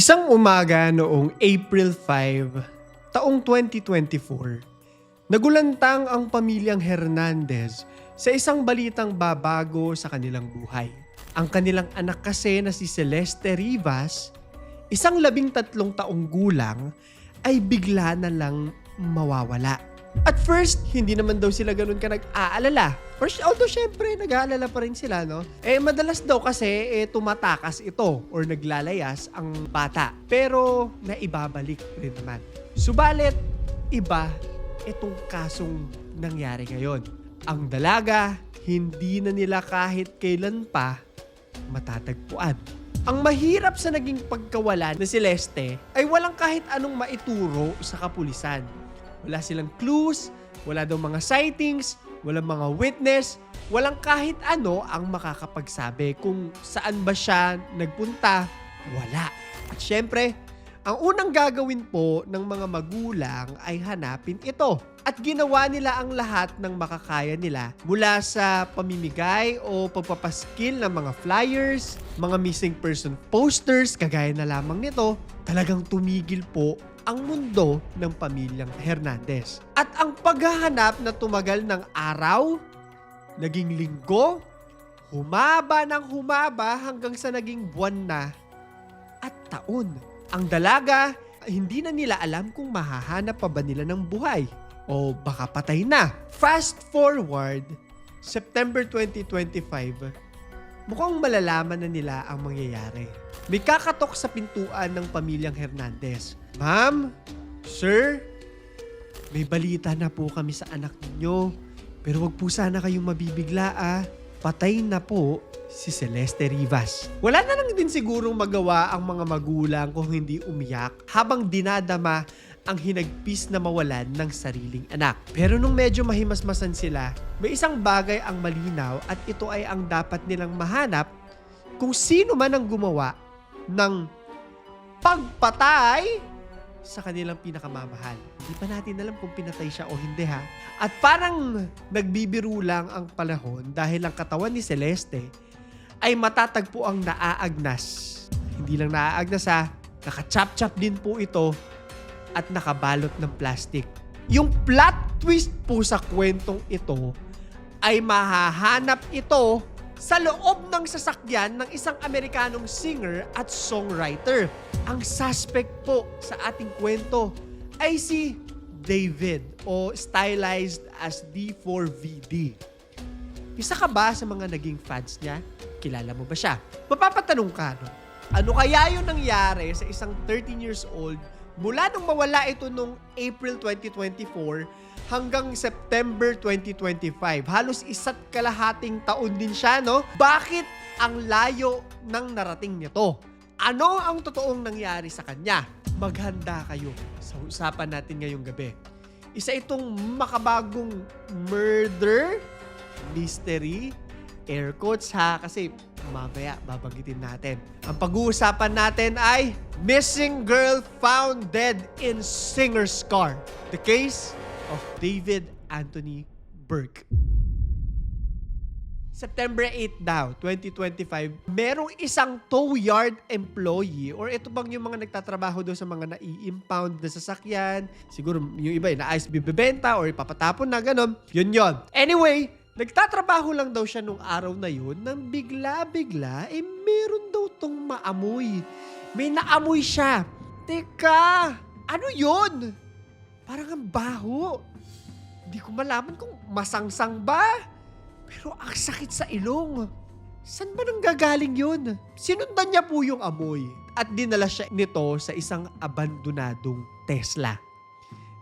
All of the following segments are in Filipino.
Isang umaga noong April 5, taong 2024, nagulantang ang pamilyang Hernandez sa isang balitang babago sa kanilang buhay. Ang kanilang anak kasi na si Celeste Rivas, isang labing tatlong taong gulang, ay bigla na lang mawawala. At first, hindi naman daw sila ganun ka nag-aalala. Or, although syempre, nag-aalala pa rin sila, no? Eh, madalas daw kasi eh, tumatakas ito or naglalayas ang bata. Pero, naibabalik rin naman. Subalit, iba itong kasong nangyari ngayon. Ang dalaga, hindi na nila kahit kailan pa matatagpuan. Ang mahirap sa naging pagkawala na si Leste ay walang kahit anong maituro sa kapulisan. Wala silang clues, wala daw mga sightings, walang mga witness, walang kahit ano ang makakapagsabi kung saan ba siya nagpunta. Wala. At syempre, ang unang gagawin po ng mga magulang ay hanapin ito. At ginawa nila ang lahat ng makakaya nila mula sa pamimigay o pagpapaskil ng mga flyers, mga missing person posters, kagaya na lamang nito, talagang tumigil po ang mundo ng pamilyang Hernandez. At ang paghahanap na tumagal ng araw, naging linggo, humaba ng humaba hanggang sa naging buwan na at taon. Ang dalaga, hindi na nila alam kung mahahanap pa ba nila ng buhay o baka patay na. Fast forward, September 2025, mukhang malalaman na nila ang mangyayari. May kakatok sa pintuan ng pamilyang Hernandez. Ma'am, sir, may balita na po kami sa anak ninyo. Pero wag po sana kayong mabibigla ah. Patay na po si Celeste Rivas. Wala na lang din sigurong magawa ang mga magulang kung hindi umiyak habang dinadama ang hinagpis na mawalan ng sariling anak. Pero nung medyo mahimasmasan sila, may isang bagay ang malinaw at ito ay ang dapat nilang mahanap kung sino man ang gumawa ng pagpatay sa kanilang pinakamamahal. Hindi pa natin alam kung pinatay siya o hindi ha. At parang nagbibiro lang ang panahon dahil ang katawan ni Celeste ay matatagpo ang naaagnas. Hindi lang naaagnas ha, nakachap-chap din po ito at nakabalot ng plastic. Yung plot twist po sa kwentong ito ay mahahanap ito sa loob ng sasakyan ng isang Amerikanong singer at songwriter. Ang suspect po sa ating kwento ay si David o stylized as D4VD. Isa ka ba sa mga naging fans niya? Kilala mo ba siya? Mapapatanong ka, no? Ano kaya yung nangyari sa isang 13 years old mula nung mawala ito nung April 2024 hanggang September 2025. Halos isa't kalahating taon din siya, no? Bakit ang layo ng narating nito? Ano ang totoong nangyari sa kanya? Maghanda kayo sa usapan natin ngayong gabi. Isa itong makabagong murder mystery air quotes ha kasi mamaya babanggitin natin. Ang pag-uusapan natin ay Missing Girl Found Dead in Singer's Car. The case of David Anthony Burke. September 8 daw, 2025, merong isang tow yard employee or ito bang yung mga nagtatrabaho doon sa mga nai-impound na sasakyan, siguro yung iba na ice bibebenta or ipapatapon na ganon, yun yon. Anyway, nagtatrabaho lang daw siya nung araw na yun nang bigla-bigla, eh meron daw tong maamoy. May naamoy siya. Teka, ano yun? Parang ang baho. Hindi ko malaman kung masangsang ba. Pero ang sakit sa ilong. San ba nang gagaling yun? Sinundan niya po yung amoy at dinala siya nito sa isang abandonadong Tesla.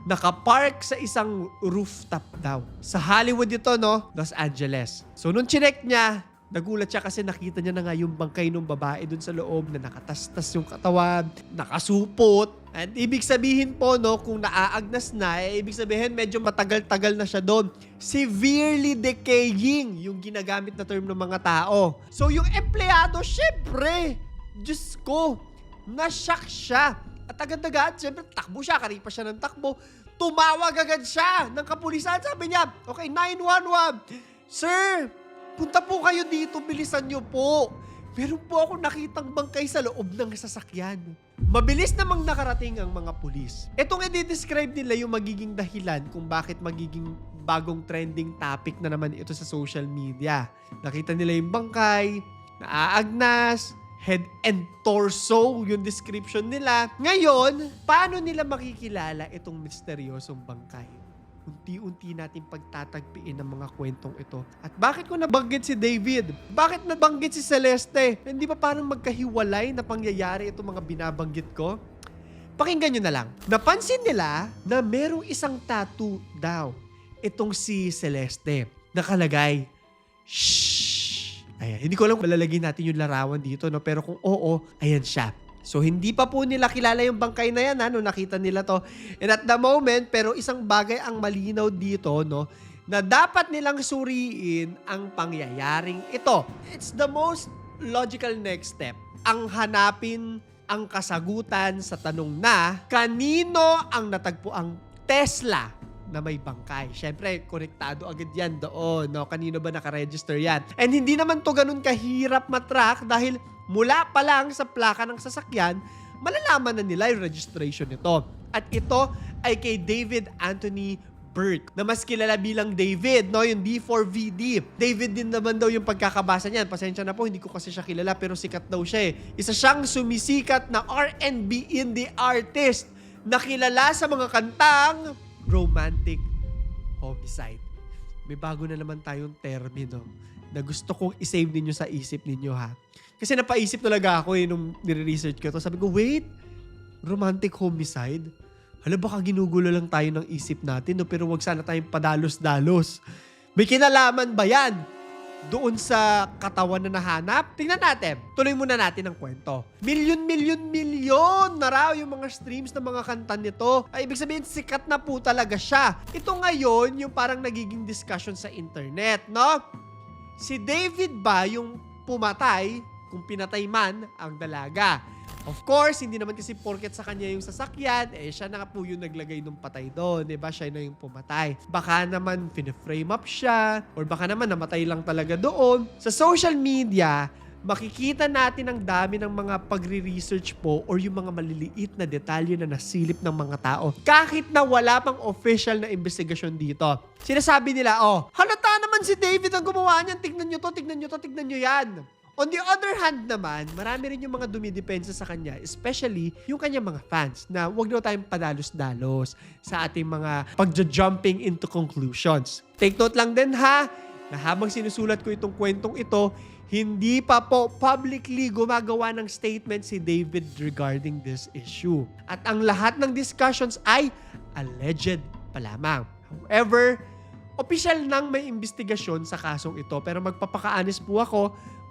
Nakapark sa isang rooftop daw. Sa Hollywood ito, no? Los Angeles. So, nung chinek niya, nagulat siya kasi nakita niya na nga yung bangkay ng babae dun sa loob na nakatastas yung katawan, nakasupot. And ibig sabihin po, no, kung naaagnas na, eh, ibig sabihin medyo matagal-tagal na siya doon. Severely decaying yung ginagamit na term ng mga tao. So yung empleyado, syempre, Diyos ko, nashock siya. At agad-agad, syempre, takbo siya, karipa siya ng takbo. Tumawag agad siya ng kapulisan. Sabi niya, okay, 911. Sir, punta po kayo dito, bilisan niyo po. meron po ako nakitang bangkay sa loob ng sasakyan. Mabilis namang nakarating ang mga pulis. Itong i-describe nila yung magiging dahilan kung bakit magiging bagong trending topic na naman ito sa social media. Nakita nila yung bangkay, naaagnas, head and torso yung description nila. Ngayon, paano nila makikilala itong misteryosong bangkay? unti-unti natin pagtatagpiin ng mga kwentong ito. At bakit ko nabanggit si David? Bakit nabanggit si Celeste? Hindi ba parang magkahiwalay na pangyayari itong mga binabanggit ko? Pakinggan nyo na lang. Napansin nila na merong isang tattoo daw. Itong si Celeste. Nakalagay, Shh! Ayan, hindi ko alam kung malalagay natin yung larawan dito, no? pero kung oo, ayan siya. So, hindi pa po nila kilala yung bangkay na yan, ha, nung nakita nila to. And at the moment, pero isang bagay ang malinaw dito, no, na dapat nilang suriin ang pangyayaring ito. It's the most logical next step. Ang hanapin ang kasagutan sa tanong na, kanino ang natagpo ang Tesla na may bangkay. Siyempre, konektado agad yan doon. No? Kanino ba nakaregister yan? And hindi naman to ganun kahirap matrack dahil mula pa lang sa plaka ng sasakyan, malalaman na nila yung registration nito. At ito ay kay David Anthony Burke, na mas kilala bilang David, no? Yung D4VD. David din naman daw yung pagkakabasa niyan. Pasensya na po, hindi ko kasi siya kilala, pero sikat daw siya eh. Isa siyang sumisikat na R&B indie artist na kilala sa mga kantang romantic homicide. May bago na naman tayong termino na gusto kong isave ninyo sa isip ninyo ha. Kasi napaisip talaga ako eh nung nire-research ko to. Sabi ko, wait, romantic homicide? Hala, baka ginugulo lang tayo ng isip natin, no? pero wag sana tayong padalos-dalos. May kinalaman ba yan? Doon sa katawan na nahanap? Tingnan natin. Tuloy muna natin ang kwento. Milyon, milyon, milyon na raw yung mga streams ng mga kanta nito. Ay, ibig sabihin, sikat na po talaga siya. Ito ngayon, yung parang nagiging discussion sa internet, no? Si David ba yung pumatay kung pinatay man ang dalaga? Of course, hindi naman kasi porket sa kanya yung sasakyan, eh siya na po yung naglagay ng patay doon, ba? Siya na yung pumatay. Baka naman frame up siya, or baka naman namatay lang talaga doon. Sa social media, makikita natin ang dami ng mga pagre-research po or yung mga maliliit na detalye na nasilip ng mga tao. Kahit na wala pang official na investigasyon dito. Sinasabi nila, oh, halata naman si David ang gumawa niyan. Tignan nyo to, tignan nyo to, tignan nyo yan. On the other hand naman, marami rin yung mga dumidepensa sa kanya, especially yung kanyang mga fans na wag daw tayong padalos-dalos sa ating mga pagja-jumping into conclusions. Take note lang din ha, na habang sinusulat ko itong kwentong ito, hindi pa po publicly gumagawa ng statement si David regarding this issue. At ang lahat ng discussions ay alleged pa lamang. However, opisyal nang may investigasyon sa kasong ito pero magpapaka-honest po ako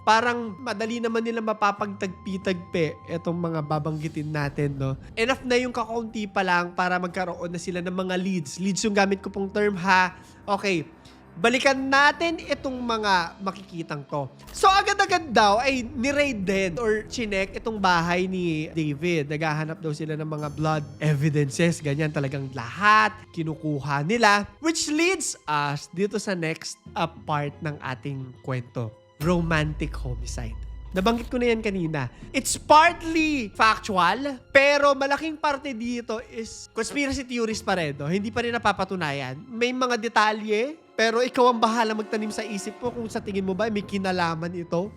parang madali naman nila mapapagtagpi-tagpi itong mga babanggitin natin, no? Enough na yung kakaunti pa lang para magkaroon na sila ng mga leads. Leads yung gamit ko pong term, ha? Okay, balikan natin itong mga makikitang to. So agad-agad daw ay ni-raid din or chinek itong bahay ni David. Naghahanap daw sila ng mga blood evidences. Ganyan talagang lahat kinukuha nila. Which leads us dito sa next uh, part ng ating kwento. Romantic homicide. Nabanggit ko na yan kanina. It's partly factual, pero malaking parte dito is conspiracy theories pa rin. No? Hindi pa rin napapatunayan. May mga detalye, pero ikaw ang bahala magtanim sa isip mo kung sa tingin mo ba may kinalaman ito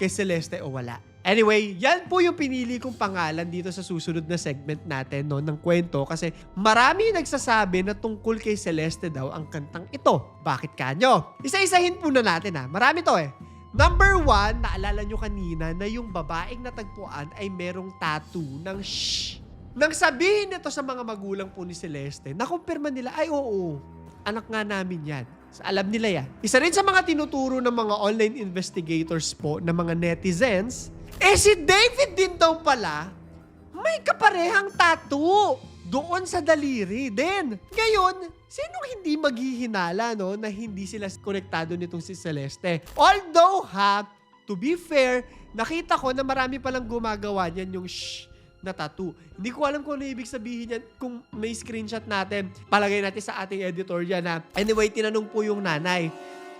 kay Celeste o wala. Anyway, yan po yung pinili kong pangalan dito sa susunod na segment natin no, ng kwento kasi marami nagsasabi na tungkol kay Celeste daw ang kantang ito. Bakit kanyo? Isa-isahin po na natin ha. Marami to eh. Number one, naalala nyo kanina na yung babaeng natagpuan ay merong tattoo ng shh. Nang sabihin nito sa mga magulang po ni Celeste, nakumpirma nila, ay oo, anak nga namin yan. Alam nila yan. Isa rin sa mga tinuturo ng mga online investigators po, ng mga netizens, eh si David din daw pala, may kaparehang tattoo doon sa daliri din. Ngayon, sinong hindi maghihinala no, na hindi sila konektado nitong si Celeste? Although ha, to be fair, nakita ko na marami palang gumagawa niyan yung shh na tattoo. Hindi ko alam kung ano ibig sabihin yan. Kung may screenshot natin, palagay natin sa ating editor yan ha. Anyway, tinanong po yung nanay.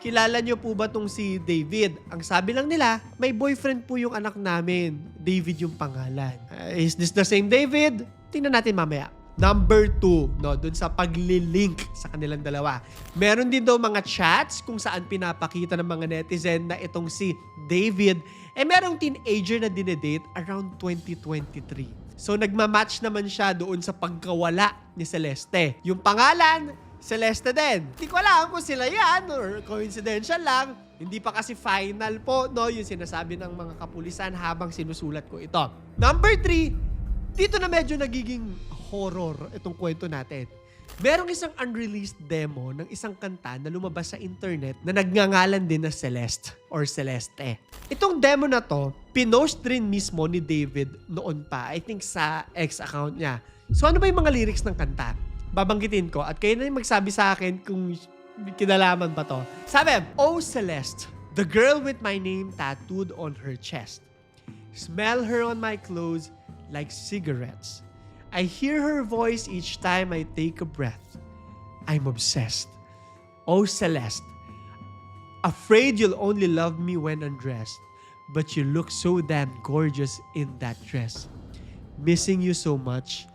kilala niyo po ba tong si David? Ang sabi lang nila, may boyfriend po yung anak namin. David yung pangalan. Uh, is this the same David? Tingnan natin mamaya. Number two, no, dun sa paglilink sa kanilang dalawa. Meron din daw mga chats kung saan pinapakita ng mga netizen na itong si David, eh merong teenager na dinedate around 2023. So nagmamatch naman siya doon sa pagkawala ni Celeste. Yung pangalan, Celeste din. Hindi ko alam kung sila yan or coincidental lang. Hindi pa kasi final po, no, yung sinasabi ng mga kapulisan habang sinusulat ko ito. Number three, dito na medyo nagiging horror itong kwento natin. Merong isang unreleased demo ng isang kanta na lumabas sa internet na nagngangalan din na Celeste or Celeste. Itong demo na to, pinost rin mismo ni David noon pa, I think sa ex account niya. So ano ba yung mga lyrics ng kanta? Babanggitin ko at kayo na yung magsabi sa akin kung kinalaman ba to. Sabi, Oh Celeste, the girl with my name tattooed on her chest. Smell her on my clothes like cigarettes. I hear her voice each time I take a breath. I'm obsessed. Oh Celeste, afraid you'll only love me when undressed, but you look so damn gorgeous in that dress. Missing you so much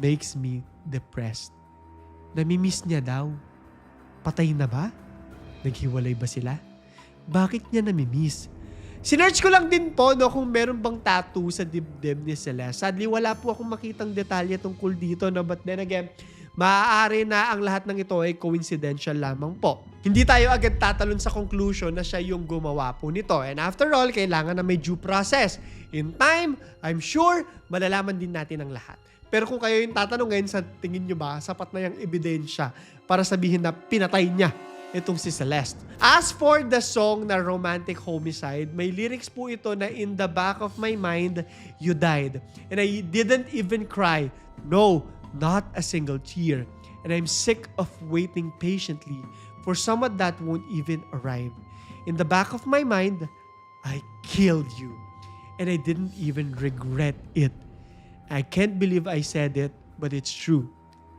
makes me depressed. Namimiss niya daw. Patay na ba? Naghiwalay ba sila? Bakit niya namimiss? Sinearch ko lang din po no, kung meron bang tattoo sa dibdib ni Celeste. Sadly, wala po akong makitang detalye tungkol dito. No? But then again, maaari na ang lahat ng ito ay coincidental lamang po. Hindi tayo agad tatalon sa conclusion na siya yung gumawa po nito. And after all, kailangan na may due process. In time, I'm sure, malalaman din natin ang lahat. Pero kung kayo yung tatanong ngayon sa tingin nyo ba, sapat na yung ebidensya para sabihin na pinatay niya itong si Celeste. As for the song na Romantic Homicide, may lyrics po ito na in the back of my mind, you died. And I didn't even cry. No, not a single tear. And I'm sick of waiting patiently for someone that won't even arrive. In the back of my mind, I killed you. And I didn't even regret it. I can't believe I said it, but it's true.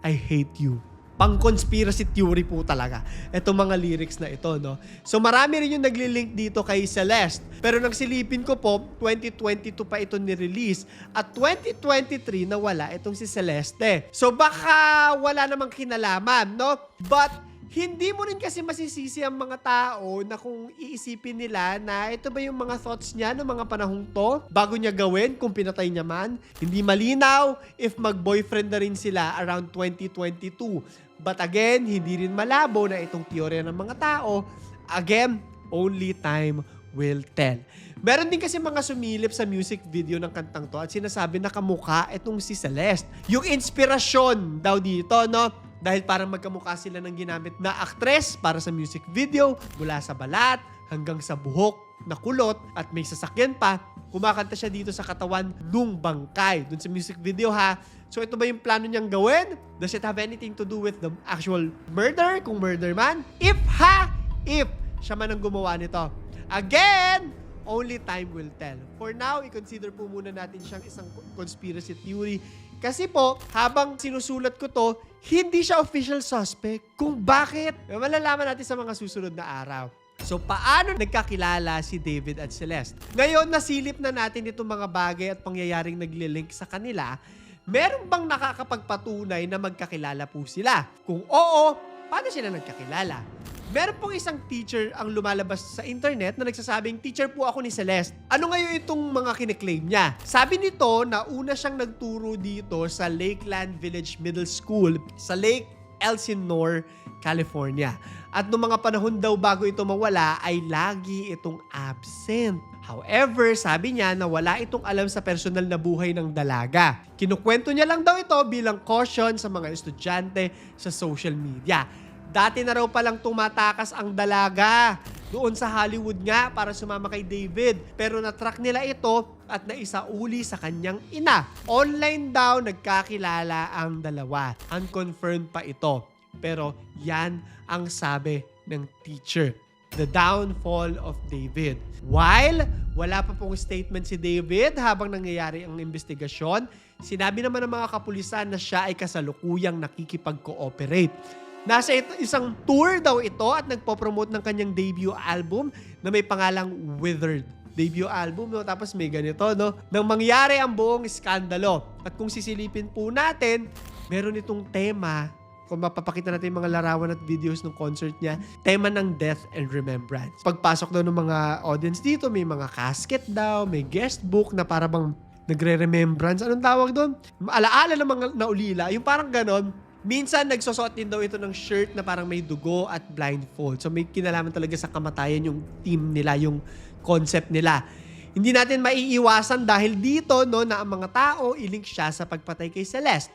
I hate you pang conspiracy theory po talaga. Itong mga lyrics na ito, no? So marami rin yung nagli-link dito kay Celeste. Pero nang silipin ko po, 2022 pa ito ni-release at 2023 na wala itong si Celeste. So baka wala namang kinalaman, no? But hindi mo rin kasi masisisi ang mga tao na kung iisipin nila na ito ba yung mga thoughts niya noong mga panahong to bago niya gawin kung pinatay niya man. Hindi malinaw if mag-boyfriend na rin sila around 2022. But again, hindi rin malabo na itong teorya ng mga tao. Again, only time will tell. Meron din kasi mga sumilip sa music video ng kantang to at sinasabi na kamukha itong si Celeste. Yung inspirasyon daw dito, no? Dahil parang magkamukha sila ng ginamit na aktres para sa music video mula sa balat hanggang sa buhok na kulot at may sasakyan pa. Kumakanta siya dito sa katawan nung bangkay dun sa music video ha. So ito ba yung plano niyang gawin? Does it have anything to do with the actual murder? Kung murder man? If ha! If siya man ang gumawa nito. Again, only time will tell. For now, i-consider po muna natin siyang isang conspiracy theory. Kasi po, habang sinusulat ko to, hindi siya official suspect. Kung bakit, malalaman natin sa mga susunod na araw. So, paano nagkakilala si David at Celeste? Ngayon, nasilip na natin itong mga bagay at pangyayaring naglilink sa kanila. Meron bang nakakapagpatunay na magkakilala po sila? Kung oo, paano sila nagkakilala? Meron pong isang teacher ang lumalabas sa internet na nagsasabing, teacher po ako ni Celeste. Ano ngayon itong mga kiniklaim niya? Sabi nito na una siyang nagturo dito sa Lakeland Village Middle School sa Lake Elsinore, California. At noong mga panahon daw bago ito mawala ay lagi itong absent. However, sabi niya na wala itong alam sa personal na buhay ng dalaga. Kinukwento niya lang daw ito bilang caution sa mga estudyante sa social media. Dati na raw palang tumatakas ang dalaga doon sa Hollywood nga para sumama kay David. Pero na-track nila ito at naisauli sa kanyang ina. Online daw nagkakilala ang dalawa. Unconfirmed pa ito. Pero yan ang sabi ng teacher. The downfall of David. While wala pa pong statement si David habang nangyayari ang investigasyon, sinabi naman ng mga kapulisan na siya ay kasalukuyang nakikipag-cooperate. Nasa isang tour daw ito at nagpo-promote ng kanyang debut album na may pangalang Withered. Debut album, no? Tapos may ganito, no? Nang mangyari ang buong iskandalo. At kung sisilipin po natin, meron itong tema kung mapapakita natin yung mga larawan at videos ng concert niya, tema ng death and remembrance. Pagpasok daw ng mga audience dito, may mga casket daw, may guest book na para bang nagre-remembrance. Anong tawag doon? Alaala ng mga naulila. Yung parang ganon. Minsan, nagsusot din daw ito ng shirt na parang may dugo at blindfold. So, may kinalaman talaga sa kamatayan yung team nila, yung concept nila. Hindi natin maiiwasan dahil dito no, na ang mga tao ilink siya sa pagpatay kay Celeste.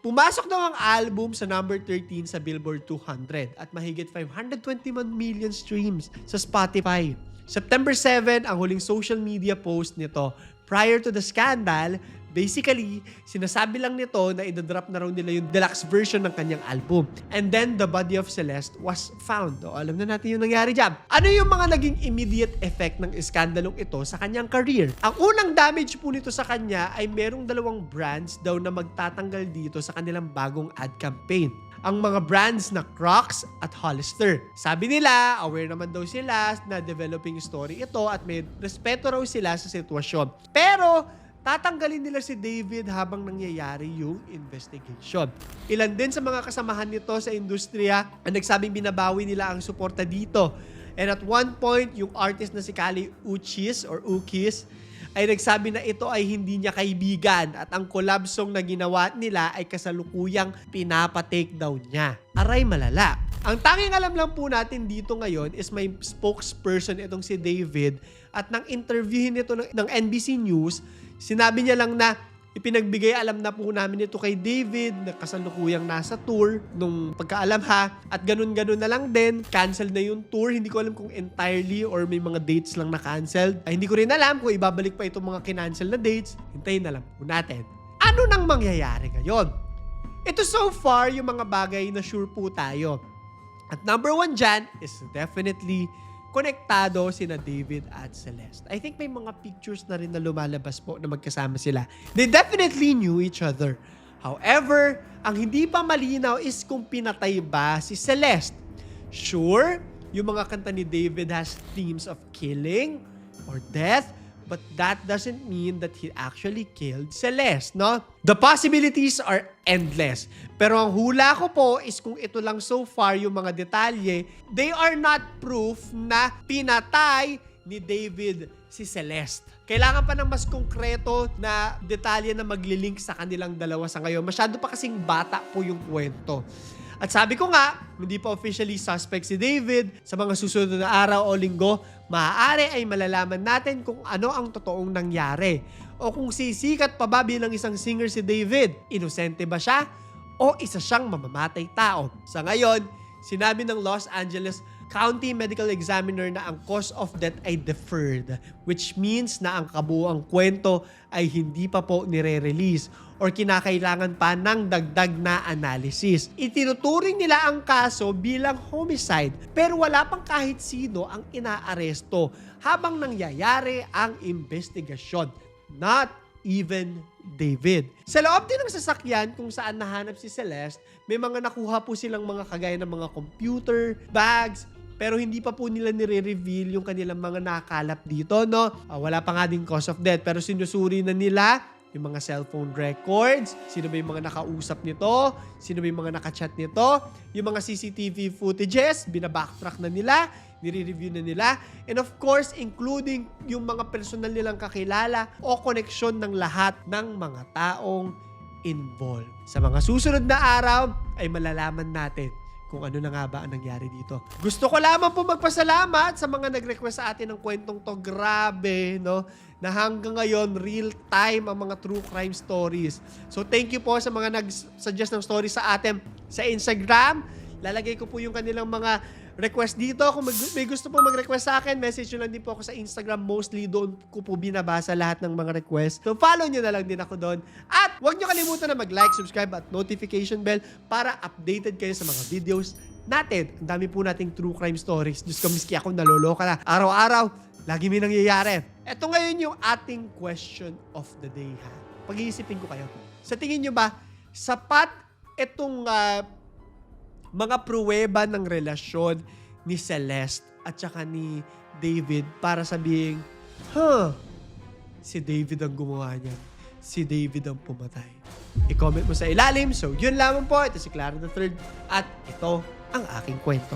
Pumasok daw ang album sa number 13 sa Billboard 200 at mahigit 521 million streams sa Spotify. September 7 ang huling social media post nito. Prior to the scandal, basically, sinasabi lang nito na idadrop na raw nila yung deluxe version ng kanyang album. And then, the body of Celeste was found. O, alam na natin yung nangyari dyan. Ano yung mga naging immediate effect ng iskandalong ito sa kanyang career? Ang unang damage po nito sa kanya ay merong dalawang brands daw na magtatanggal dito sa kanilang bagong ad campaign ang mga brands na Crocs at Hollister. Sabi nila, aware naman daw sila na developing story ito at may respeto raw sila sa sitwasyon. Pero, tatanggalin nila si David habang nangyayari yung investigation. Ilan din sa mga kasamahan nito sa industriya ang nagsabing binabawi nila ang suporta dito. And at one point, yung artist na si Kali Uchis or Ukis ay nagsabi na ito ay hindi niya kaibigan at ang collab song na ginawa nila ay kasalukuyang pinapa-take down niya. Aray malala. Ang tanging alam lang po natin dito ngayon is may spokesperson itong si David at nang interviewin nito ng, ng NBC News, sinabi niya lang na ipinagbigay alam na po namin ito kay David na kasalukuyang nasa tour nung pagkaalam ha? At ganun-ganun na lang din cancel na yung tour. Hindi ko alam kung entirely or may mga dates lang na canceled ay hindi ko rin alam kung ibabalik pa itong mga kinancel na dates. Hintayin na lang po natin. Ano nang mangyayari ngayon? Ito so far yung mga bagay na sure po tayo. At number one dyan is definitely konektado sina David at Celeste. I think may mga pictures na rin na lumalabas po na magkasama sila. They definitely knew each other. However, ang hindi pa malinaw is kung pinatay ba si Celeste. Sure, yung mga kanta ni David has themes of killing or death, but that doesn't mean that he actually killed Celeste, no? The possibilities are endless. Pero ang hula ko po is kung ito lang so far yung mga detalye, they are not proof na pinatay ni David si Celeste. Kailangan pa ng mas konkreto na detalye na maglilink sa kanilang dalawa sa ngayon. Masyado pa kasing bata po yung kwento. At sabi ko nga, hindi pa officially suspect si David. Sa mga susunod na araw o linggo, maaari ay malalaman natin kung ano ang totoong nangyari. O kung sisikat pa ba bilang isang singer si David. Inosente ba siya? O isa siyang mamamatay tao? Sa ngayon, sinabi ng Los Angeles County Medical Examiner na ang cause of death ay deferred, which means na ang kabuang kwento ay hindi pa po nire-release or kinakailangan pa ng dagdag na analysis. Itinuturing nila ang kaso bilang homicide pero wala pang kahit sino ang inaaresto habang nangyayari ang investigasyon. Not even David. Sa loob din ng sasakyan kung saan nahanap si Celeste, may mga nakuha po silang mga kagaya ng mga computer, bags, pero hindi pa po nila nire-reveal yung kanilang mga nakalap dito, no? Ah, wala pa nga din cause of death, pero sinusuri na nila yung mga cellphone records, sino ba yung mga nakausap nito, sino ba yung mga nakachat nito, yung mga CCTV footages, binabacktrack na nila, nire-review na nila, and of course, including yung mga personal nilang kakilala o koneksyon ng lahat ng mga taong involved. Sa mga susunod na araw ay malalaman natin kung ano na nga ba ang nangyari dito. Gusto ko lamang po magpasalamat sa mga nag-request sa atin ng kwentong to. Grabe, no? Na hanggang ngayon, real time ang mga true crime stories. So thank you po sa mga nag-suggest ng stories sa atin sa Instagram. Lalagay ko po yung kanilang mga request dito. Kung mag- may gusto po mag-request sa akin, message nyo lang din po ako sa Instagram. Mostly doon ko po binabasa lahat ng mga request. So follow nyo na lang din ako doon. At huwag nyo kalimutan na mag-like, subscribe at notification bell para updated kayo sa mga videos natin. Ang dami po nating true crime stories. Diyos ko, miski ako naloloka na. Araw-araw, lagi may nangyayari. Ito ngayon yung ating question of the day ha. Pag-iisipin ko kayo. Sa tingin nyo ba, sapat itong ah, mga pruweba ng relasyon ni Celeste at saka ni David para sabihing, huh, si David ang gumawa niyan. Si David ang pumatay. I-comment mo sa ilalim. So, yun lamang po. Ito si Clara the Third At ito ang aking kwento.